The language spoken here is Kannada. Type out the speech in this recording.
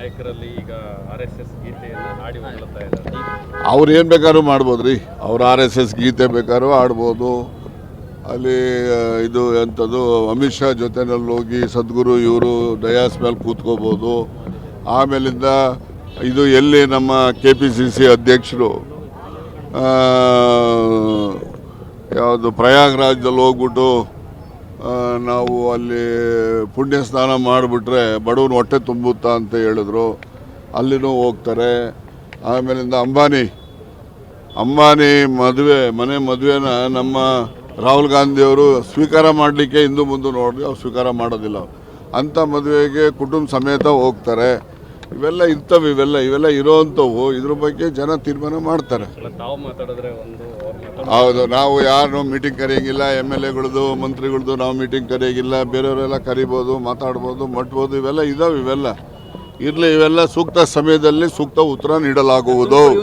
ನಾಯಕರಲ್ಲಿ ಈಗ ಆರ್ ಎಸ್ ಎಸ್ ಗೀತೆಯನ್ನು ಇದ್ದಾರೆ. ಅವ್ರು ಏನು ಬೇಕಾದ್ರೂ ಮಾಡ್ಬೋದು ರೀ ಅವ್ರು ಆರ್ ಎಸ್ ಎಸ್ ಗೀತೆ ಬೇಕಾದ್ರೂ ಆಡ್ಬೋದು ಅಲ್ಲಿ ಇದು ಎಂಥದ್ದು ಅಮಿತ್ ಶಾ ಜೊತೆನಲ್ಲಿ ಹೋಗಿ ಸದ್ಗುರು ಇವರು ಡಯಾಸ್ ಮೇಲೆ ಕೂತ್ಕೋಬೋದು. ಆಮೇಲಿಂದ ಇದು ಎಲ್ಲಿ ನಮ್ಮ ಕೆ ಪಿ ಸಿ ಸಿ ಅಧ್ಯಕ್ಷರು ಯಾವುದು ಪ್ರಯಾಗ್ರಾಜ್ದಲ್ಲಿ ಹೋಗ್ಬಿಟ್ಟು ನಾವು ಅಲ್ಲಿ ಪುಣ್ಯ ಸ್ನಾನ ಮಾಡಿಬಿಟ್ರೆ ಬಡವನ ಹೊಟ್ಟೆ ತುಂಬುತ್ತಾ ಅಂತ ಹೇಳಿದ್ರು. ಅಲ್ಲಿನೂ ಹೋಗ್ತಾರೆ. ಆಮೇಲಿಂದ ಅಂಬಾನಿ. ಅಂಬಾನಿ ಮದುವೆ, ಮನೆ ಮದುವೆನ ನಮ್ಮ ರಾಹುಲ್ ಗಾಂಧಿಯವರು ಸ್ವೀಕಾರ ಮಾಡಲಿಕ್ಕೆ ಹಿಂದೂ ಮುಂದೆ ನೋಡಿ ಅವ್ರು ಸ್ವೀಕಾರ ಮಾಡೋದಿಲ್ಲ. ಅಂಥ ಮದುವೆಗೆ ಕುಟುಂಬ ಸಮೇತ ಹೋಗ್ತಾರೆ. ಇವೆಲ್ಲ ಇರ್ತವೆ ಇವೆಲ್ಲ ಇವೆಲ್ಲ ಇರೋವಂಥವು ಇದ್ರ ಬಗ್ಗೆ ಜನ ತೀರ್ಮಾನ ಮಾಡ್ತಾರೆ. ಹೌದು ನಾವು ಯಾರು ಮೀಟಿಂಗ್ ಕರೆಯೋಂಗಿಲ್ಲ ಎಂ ಎಲ್ ಎಗಳದು ಮಂತ್ರಿಗಳದ್ದು ನಾವು ಮೀಟಿಂಗ್ ಕರೆಯೋಂಗಿಲ್ಲ ಬೇರೆಯವರೆಲ್ಲ ಕರಿಬೋದು ಮಾತಾಡ್ಬೋದು ಮಟ್ಬೋದು ಇವೆಲ್ಲ ಇದಾವೆ ಇವೆಲ್ಲ. ಇರಲಿ ಇವೆಲ್ಲ ಸೂಕ್ತ ಸಮಯದಲ್ಲಿ ಸೂಕ್ತ ಉತ್ತರ ನೀಡಲಾಗುವುದು.